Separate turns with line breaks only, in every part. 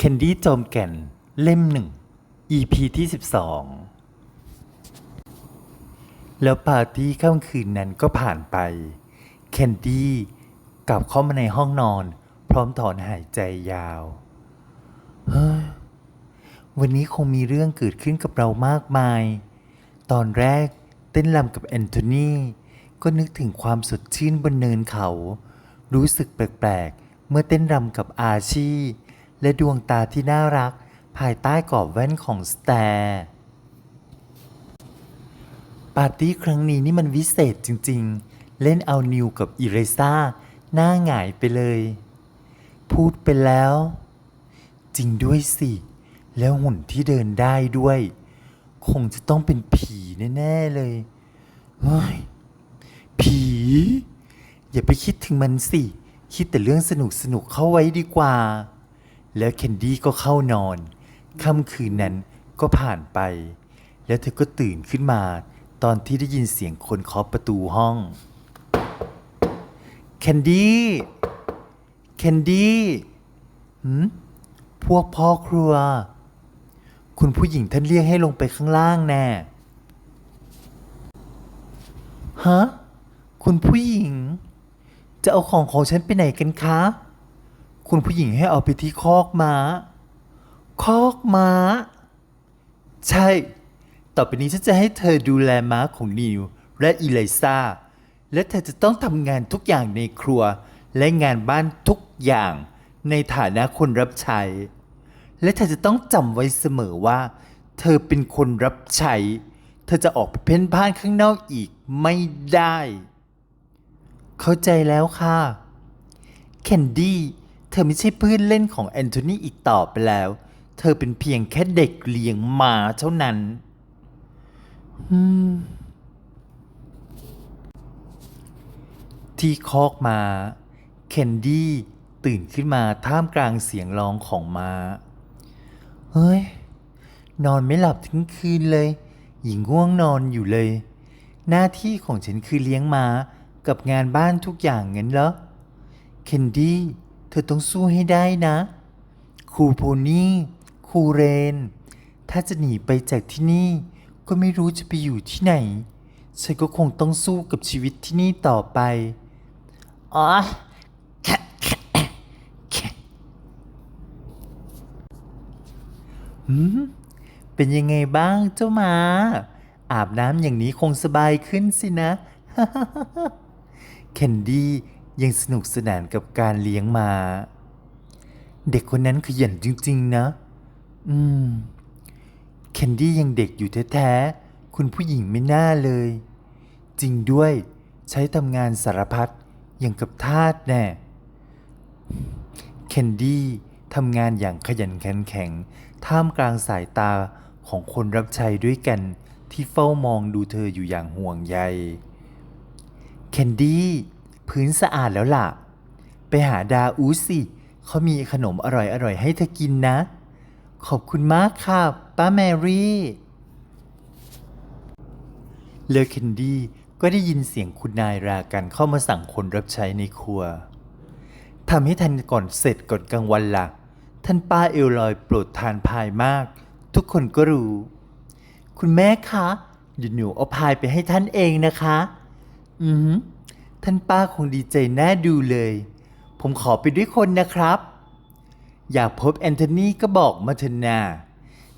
เคนดี้จอมแก่น เล่มหนึ่ง EP ที่ 12 แล้วปาร์ตี้ค่ำคืนนั้นก็ผ่านไป เคนดี้กลับเข้ามาในห้องนอน พร้อมถอนหายใจยาวเฮ้ยวันนี้คงมีเรื่องเกิดขึ้นกับเรามากมาย ตอนแรกเต้นรำกับแอนโทนีก็นึกถึงความสดชื่นบนเนินเขา รู้สึกแปลกๆ เมื่อเต้นรำกับอาชี และดวงตาที่น่ารัก ภายใต้กรอบแว่นของสแตร์ปาร์ตี้ครั้งนี้นี่มันวิเศษจริงๆ เล่นเอานิวกับอิเรซ่าหน้าหงายไปเลย พูดไปแล้ว จริงด้วยสิ แล้วหุ่นที่เดินได้ด้วย คงจะต้องเป็นผีแน่ๆเลยเฮ้ยผี อย่าไปคิดถึงมันสิ คิดแต่เรื่องสนุกสนุกๆเข้าไว้ดีกว่า แล้วเคนดี้ก็เข้านอนค่ำคืนนั้นก็ผ่านไป แล้วเธอก็ตื่นขึ้นมาตอนที่ได้ยินเสียงคนเคาะประตูห้องเคนดี้เคนดี้หืมพวกพ่อครัว คุณผู้หญิงท่านเรียกให้ลงไปข้างล่างแน่ฮะ คุณผู้หญิง จะเอาของของฉันไปไหนกันคะ คุณผู้หญิงให้เอาไปที่คอกม้า คอกม้า ใช่ ต่อไปนี้ฉันจะให้เธอดูแลม้าของนิว และอีไลซาและเธอจะต้องทำงานทุกอย่างในครัว และงานบ้านทุกอย่างในฐานะคนรับใช้ และเธอจะต้องจำไว้เสมอว่า เธอเป็นคนรับใช้ เธอจะออกไปเพ่นพ่านข้างนอกอีกไม่ได้ เข้าใจแล้วค่ะเคนดี้ เธอไม่ใช่เพื่อนเล่นของแอนโทนีอีกต่อไปแล้ว เธอเป็นเพียงแค่เด็กเลี้ยงมาเท่านั้นที่คอกมา เคนดี้ตื่นขึ้นมาท่ามกลางเสียงร้องของม้า เฮ้ย นอนไม่หลับทั้งคืนเลย หญิงง่วงนอนอยู่เลย หน้าที่ของฉันคือเลี้ยงม้ากับงานบ้านทุกอย่างงั้นเหรอ เคนดี้ เธอต้องสู้ให้ได้นะ ครูโพนี่ครูเรน ถ้าจะหนีไปจากที่นี่ ก็ไม่รู้จะไปอยู่ที่ไหน ฉันก็คงต้องสู้กับชีวิตที่นี่ต่อไป อ๋อเป็นยังไงบ้างเจ้าหมา อาบน้ำอย่างนี้คงสบายขึ้นสินะเคนดี้ ยังสนุกสนานกับการเลี้ยงมา เด็กคนนั้นขยันจริง ๆ นะ อืมเคนดี้ยังเด็กอยู่แท้ๆ คุณผู้หญิงไม่น่าเลย จริงด้วยใช้ทำงานสารพัดอย่างกับทาสแน่เคนดี้ทำงานอย่างขยันขันแข็ง ท่ามกลางสายตาของคนรับใช้ด้วยกันที่เฝ้ามองดูเธออยู่อย่างห่วงใย เคนดี้ พื้นสะอาดแล้วล่ะ ไปหาดาอูสิเขามีขนมอร่อยๆให้เธอกินนะ ขอบคุณมากค่ะป้าแมรี่เลอเคนดี้ก็ได้ยินเสียงคุณนายรากันเข้ามาสั่งคนรับใช้ในครัวทำให้ทันก่อนเสร็จก่อนกลางวันละ่ะ ท่านป้าเอลลอยโปรดทานพายมาก ทุกคนก็รู้ คุณแม่คะเดี๋ยวหนูเอาพายไปให้ท่านเองนะคะ อือหือ ท่านป้าคงดีใจแน่ดูเลย ผมขอไปด้วยคนนะครับ อยากพบแอนโทนีก็บอกมาเถอะนา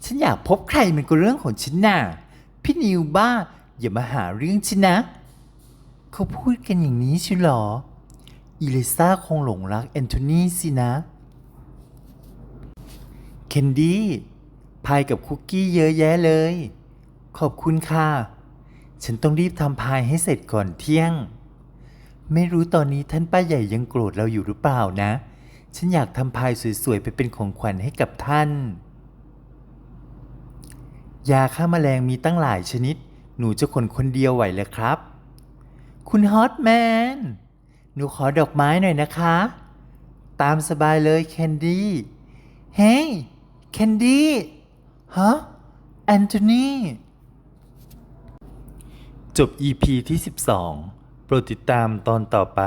ฉันอยากพบใครมันก็เรื่องของฉันน่ะพี่นิวบ้าอย่ามาหาเรื่องฉันนะ เขาพูดกันอย่างนี้ชิวหรออีลิซ่าคงหลงรักแอนโทนีสินะเคนดี้พายกับคุกกี้เยอะแยะเลย ขอบคุณค่ะ ฉันต้องรีบทำพายให้เสร็จก่อนเที่ยง ไม่รู้ตอนนี้ท่านป้าใหญ่ยังโกรธเราอยู่หรือเปล่านะ ฉันอยากทำพายสวยๆ ไปเป็นของขวัญให้กับท่าน ยาฆ่าแมลงมีตั้งหลายชนิด หนูจะขนคนเดียวไหวเลยครับ คุณฮอตแมน หนูขอดอกไม้หน่อยนะคะ ตามสบายเลยแคนดี้ เฮ้ยแคนดี้ ฮะ แอนโทนี จบ EP ที่ 12 โปรดติดตามตอนต่อไป